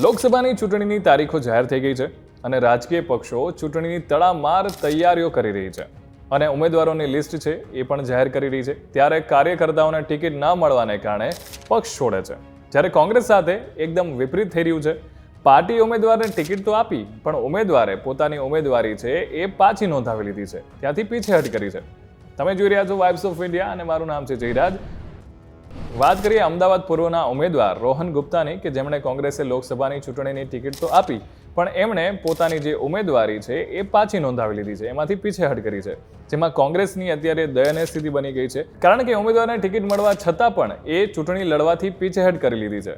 લોકસભાની ચૂંટણીની તારીખો જાહેર થઈ ગઈ છે અને રાજકીય પક્ષો ચૂંટણીની તડામાર તૈયારીઓ કરી રહી છે. અને ઉમેદવારોની લિસ્ટ છે એ પણ જાહેર કરી રહી છે. ત્યારે કાર્યકર્તાઓને ટિકિટ ન મળવાને કારણે પક્ષ છોડે છે. જ્યારે કોંગ્રેસ સાથે એકદમ વિપરીત થઈ રહ્યું છે. પાર્ટી ઉમેદવારને ટિકિટ તો આપી, પણ ઉમેદવારે પોતાની ઉમેદવારી છે એ પાછી નોંધાવી લીધી છે. ત્યાંથી પીછેહટ કરી છે. તમે જોઈ રહ્યા છો વાઇબ્સ ઓફ ઇન્ડિયા અને મારું નામ છે જયરાજ. વાત કરીએ અમદાવાદ પૂર્વના ઉમેદવાર રોહન ગુપ્તાની કે જેમણે કોંગ્રેસે લોકસભાની ચૂંટણીની ટિકિટ તો આપી, પણ એમણે પોતાની જે ઉમેદવારી છે એ પાછી નોંધાવી લીધી છે. એમાંથી પીછેહટ કરી છે, જેમાં કોંગ્રેસની અત્યારે દયનીય સ્થિતિ બની ગઈ છે. કારણ કે ઉમેદવારને ટિકિટ મળવા છતાં પણ એ ચૂંટણી લડવાથી પીછેહટ કરી લીધી છે.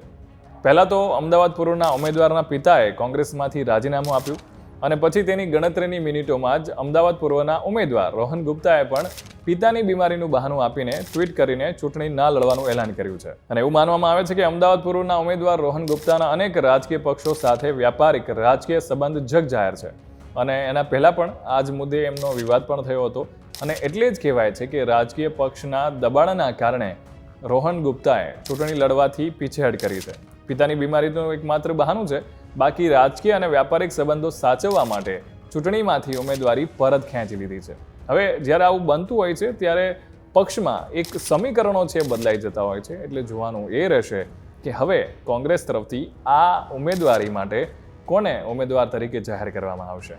પહેલાં તો અમદાવાદ પૂર્વના ઉમેદવારના પિતાએ કોંગ્રેસમાંથી રાજીનામું આપ્યું અને પછી તેની ગણતરીની મિનિટોમાં જ અમદાવાદ પૂર્વના ઉમેદવાર રોહન ગુપ્તાએ પણ પિતાની બીમારીનું બહાનું આપીને ટ્વીટ કરીને ચૂંટણી ના લડવાનું એલાન કર્યું છે. અને એવું માનવામાં આવે છે કે અમદાવાદ પૂર્વના ઉમેદવાર રોહન ગુપ્તાના અનેક રાજકીય પક્ષો સાથે વ્યાપારિક રાજકીય સંબંધ જગ જાહેર છે. અને એના પહેલાં પણ આ જ મુદ્દે એમનો વિવાદ પણ થયો હતો. અને એટલે જ કહેવાય છે કે રાજકીય પક્ષના દબાણના કારણે રોહન ગુપ્તાએ ચૂંટણી લડવાથી પીછેહટ કરી છે. પિતાની બીમારીનું એકમાત્ર બહાનું છે. બાકી રાજકીય અને વ્યાપારિક સંબંધો સાચવવા માટે ચૂંટણીમાંથી ઉમેદવારી પરત ખેંચી લીધી છે. હવે જ્યારે આવું બનતું હોય છે, ત્યારે પક્ષમાં એક સમીકરણો છે બદલાઈ જતા હોય છે. એટલે જોવાનું એ રહેશે કે હવે કોંગ્રેસ તરફથી આ ઉમેદવારી માટે કોને ઉમેદવાર તરીકે જાહેર કરવામાં આવશે?